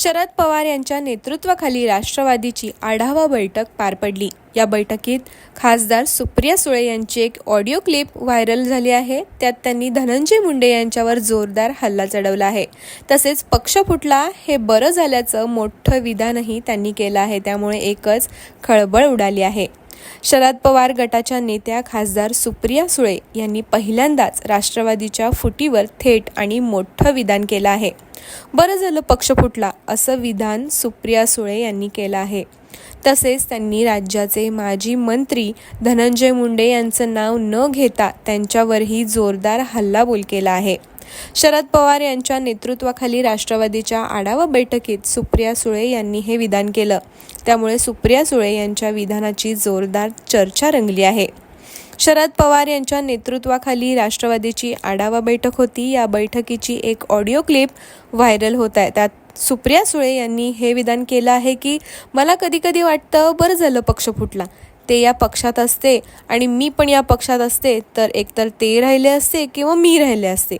शरद पवार यांच्या नेतृत्वाखाली राष्ट्रवादीची आढावा बैठक पार पडली. या बैठकीत खासदार सुप्रिया सुळे यांची एक ऑडिओ क्लिप व्हायरल झाली आहे. त्यात त्यांनी धनंजय मुंडे यांच्यावर जोरदार हल्ला चढवला आहे. तसेच पक्ष फुटला हे बरं झाल्याचं मोठं विधानही त्यांनी केलं आहे. त्यामुळे एकच खळबळ उडाली आहे. शरद पवार गटाच्या नेत्या खासदार सुप्रिया सुळे यांनी पहिल्यांदाच राष्ट्रवादीच्या फुटीवर थेट आणि मोठं विधान केलं आहे. बरं झालं पक्ष फुटला असं विधान सुप्रिया सुळे यांनी केलं आहे. तसेच त्यांनी राज्याचे माजी मंत्री धनंजय मुंडे यांचं नाव न घेता त्यांच्यावरही जोरदार हल्लाबोल केला आहे. शरद पवार यांच्या नेतृत्वाखाली राष्ट्रवादीच्या आढावा बैठकीत सुप्रिया सुळे यांनी हे विधान केलं. त्यामुळे सुप्रिया सुळे यांच्या विधानाची जोरदार चर्चा रंगली आहे. शरद पवार यांच्या नेतृत्वाखाली राष्ट्रवादीची आढावा बैठक होती. या बैठकीची एक ऑडिओ क्लिप व्हायरल होत आहे. त्यात सुप्रिया सुळे यांनी हे विधान केलं आहे की मला कधी कधी वाटतं बरं झालं पक्ष फुटला. ते या पक्षात असते आणि मी पण या पक्षात असते. तर एकतर ते राहिले असते किंवा मी राहिले असते.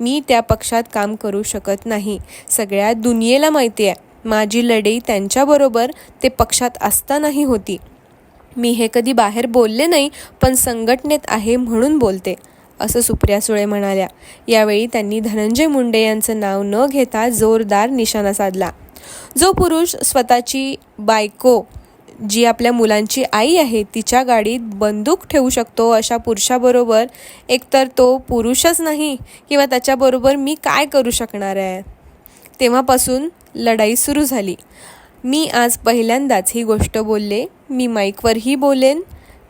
मी त्या पक्षात काम करू शकत नाही. सगळ्या दुनियेला माहिती आहे. माझी लढाई त्यांच्याबरोबर ते पक्षात असतानाही होती. मी हे कधी बाहेर बोलले नाही पण संघटनेत आहे म्हणून बोलते असं सुप्रिया सुळे म्हणाल्या. यावेळी त्यांनी धनंजय मुंडे यांचं नाव न घेता जोरदार निशाणा साधला. जो पुरुष स्वतःची बायको जी आपल्या मुलांची आई आहे तिच्या गाडीत बंदूक ठेवू शकतो अशा पुरुषाबरोबर एकतर तो पुरुषच नाही किंवा त्याच्याबरोबर मी काय करू शकणार आहे? तेव्हापासून लढाई सुरू झाली. मी आज पहिल्यांदाच ही गोष्ट बोलले. मी माईकवरही बोलेन.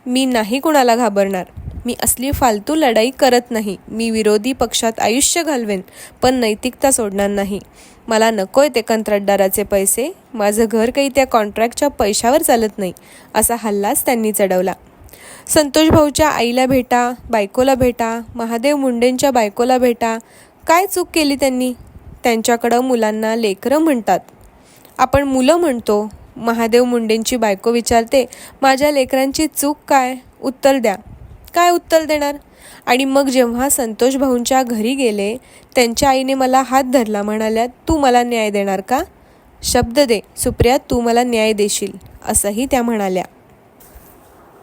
मी नाही कुणाला घाबरणार. मी असली फालतू लढाई करत नाही. मी विरोधी पक्षात आयुष्य घालवेन पण नैतिकता सोडणार नाही. मला नकोय ते कंत्राटदाराचे पैसे. माझं घर काही त्या कॉन्ट्रॅक्टच्या पैशावर चालत नाही असा हल्लाच त्यांनी चढवला. संतोष भाऊच्या आईला भेटा बायकोला भेटा महादेव मुंडेंच्या बायकोला भेटा. काय चूक केली त्यांनी? त्यांच्याकडं मुलांना लेकरं म्हणतात. आपण मुलं म्हणतो महादेव मुंडेंची बायको विचारते माझ्या लेकरांची चूक काय? उत्तर द्या. काय उत्तर देणार? आणि मग जेव्हा संतोष भाऊंच्या घरी गेले त्यांच्या आईने मला हात धरला म्हणाल्या तू मला न्याय देणार का? शब्द दे सुप्रिया तू मला न्याय देशील असंही त्या म्हणाल्या.